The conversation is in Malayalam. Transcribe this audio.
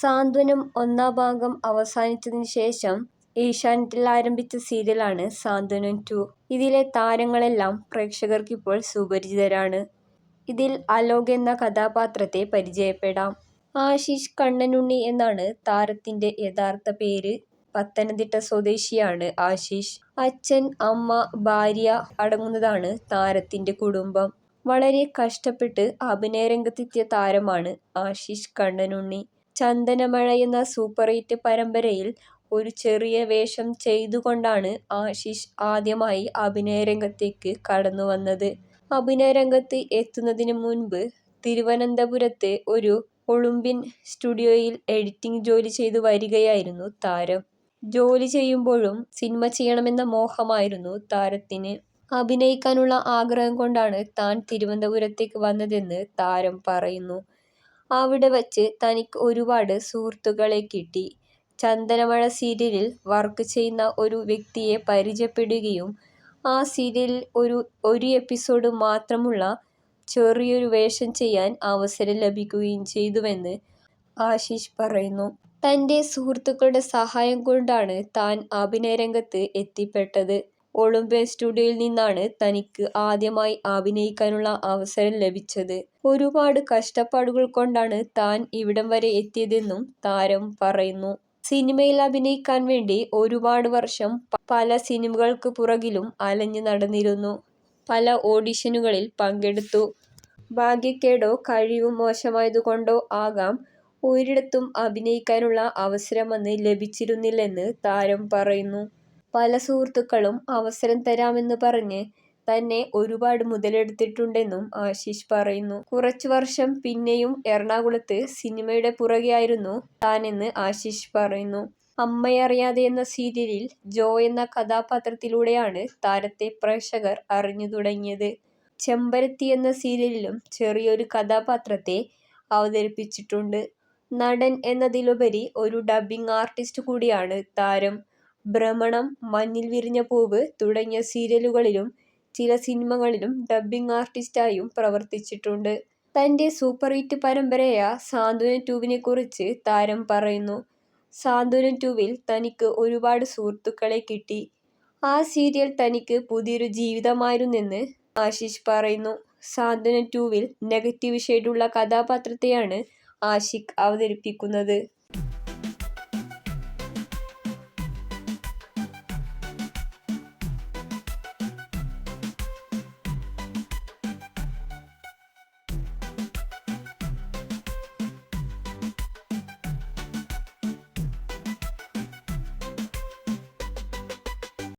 സാന്ത്വനം ഒന്നാം ഭാഗം അവസാനിച്ചതിന് ശേഷം ഏഷ്യാനെറ്റിൽ ആരംഭിച്ച സീരിയലാണ് സാന്ത്വനം ടു. ഇതിലെ താരങ്ങളെല്ലാം പ്രേക്ഷകർക്ക് ഇപ്പോൾ സുപരിചിതരാണ്. ഇതിൽ അലോക് എന്ന കഥാപാത്രത്തെ പരിചയപ്പെടാം. ആശിഷ് കണ്ണനുണ്ണി എന്നാണ് താരത്തിന്റെ യഥാർത്ഥ പേര്. പത്തനംതിട്ട സ്വദേശിയാണ് ആശിഷ്. അച്ഛൻ, അമ്മ, ഭാര്യ അടങ്ങുന്നതാണ് താരത്തിന്റെ കുടുംബം. വളരെ കഷ്ടപ്പെട്ട് അഭിനയരംഗത്തെത്തിയ താരമാണ് ആശിഷ് കണ്ണനുണ്ണി. ചന്ദനമഴ എന്ന സൂപ്പർ ഹിറ്റ് പരമ്പരയിൽ ഒരു ചെറിയ വേഷം ചെയ്തുകൊണ്ടാണ് ആശിഷ് ആദ്യമായി അഭിനയരംഗത്തേക്ക് കടന്നുവന്നത്. അഭിനയരംഗത്ത് എത്തുന്നതിന് മുൻപ് തിരുവനന്തപുരത്തെ ഒരു ഒളിമ്പിൻ സ്റ്റുഡിയോയിൽ എഡിറ്റിംഗ് ജോലി ചെയ്തു വരികയായിരുന്നു താരം. ജോലി ചെയ്യുമ്പോഴും സിനിമ ചെയ്യണമെന്ന മോഹമായിരുന്നു താരത്തിന്. അഭിനയിക്കാനുള്ള ആഗ്രഹം കൊണ്ടാണ് താൻ തിരുവനന്തപുരത്തേക്ക് വന്നതെന്ന് താരം പറയുന്നു. അവിടെ വച്ച് തനിക്ക് ഒരുപാട് സുഹൃത്തുക്കളെ കിട്ടി. ചന്ദനമഴ സീരിയലിൽ വർക്ക് ചെയ്യുന്ന ഒരു വ്യക്തിയെ പരിചയപ്പെടുകയും ആ സീരിയലിൽ ഒരു ഒരു എപ്പിസോഡ് മാത്രമുള്ള ചെറിയൊരു വേഷം ചെയ്യാൻ അവസരം ലഭിക്കുകയും ചെയ്തുവെന്ന് ആശിഷ് പറയുന്നു. തന്റെ സുഹൃത്തുക്കളുടെ സഹായം കൊണ്ടാണ് താൻ അഭിനയരംഗത്ത് എത്തിപ്പെട്ടത്. ഒളിമ്പ്യൻ സ്റ്റുഡിയോയിൽ നിന്നാണ് തനിക്ക് ആദ്യമായി അഭിനയിക്കാനുള്ള അവസരം ലഭിച്ചത്. ഒരുപാട് കഷ്ടപ്പാടുകൾ കൊണ്ടാണ് താൻ ഇവിടം വരെ എത്തിയതെന്നും താരം പറയുന്നു. സിനിമയിൽ അഭിനയിക്കാൻ വേണ്ടി ഒരുപാട് വർഷം പല സിനിമകൾക്ക് പുറകിലും അലഞ്ഞു നടന്നിരുന്നു. പല ഓഡിഷനുകളിൽ പങ്കെടുത്തു. ഭാഗ്യക്കേടോ കഴിവും മോശമായതുകൊണ്ടോ ആകാം ഒരിടത്തും അഭിനയിക്കാനുള്ള അവസരം അന്ന് ലഭിച്ചിരുന്നില്ലെന്ന് താരം പറയുന്നു. പല സുഹൃത്തുക്കളും അവസരം തരാമെന്ന് പറഞ്ഞ് തന്നെ ഒരുപാട് മുതലെടുത്തിട്ടുണ്ടെന്നും ആശിഷ് പറയുന്നു. കുറച്ചു വർഷം പിന്നെയും എറണാകുളത്ത് സിനിമയുടെ പുറകെയായിരുന്നു താനെന്ന് ആശിഷ് പറയുന്നു. അമ്മയറിയാതെ എന്ന സീരിയലിൽ ജോ എന്ന കഥാപാത്രത്തിലൂടെയാണ് താരത്തെ പ്രേക്ഷകർ അറിഞ്ഞു തുടങ്ങിയത്. ചെമ്പരത്തി എന്ന സീരിയലിലും ചെറിയൊരു കഥാപാത്രത്തെ അവതരിപ്പിച്ചിട്ടുണ്ട്. നടൻ എന്നതിലുപരി ഒരു ഡബ്ബിംഗ് ആർട്ടിസ്റ്റ് കൂടിയാണ് താരം. ഭ്രമണം, മഞ്ഞിൽ വിരിഞ്ഞ പൂവ് തുടങ്ങിയ സീരിയലുകളിലും ചില സിനിമകളിലും ഡബ്ബിംഗ് ആർട്ടിസ്റ്റായും പ്രവർത്തിച്ചിട്ടുണ്ട്. തന്റെ സൂപ്പർ ഹിറ്റ് പരമ്പരയായ സാന്ത്വനം കുറിച്ച് താരം പറയുന്നു. സാന്ത്വനം ടുവിൽ തനിക്ക് ഒരുപാട് സുഹൃത്തുക്കളെ കിട്ടി. ആ സീരിയൽ തനിക്ക് പുതിയൊരു ജീവിതമായിരുന്നെന്ന് ആശിഷ് പറയുന്നു. സാന്ത്വനം ടുവിൽ നെഗറ്റീവ് ഷെയ്ഡുള്ള കഥാപാത്രത്തെയാണ് ആഷിഖ് അവതരിപ്പിക്കുന്നത്.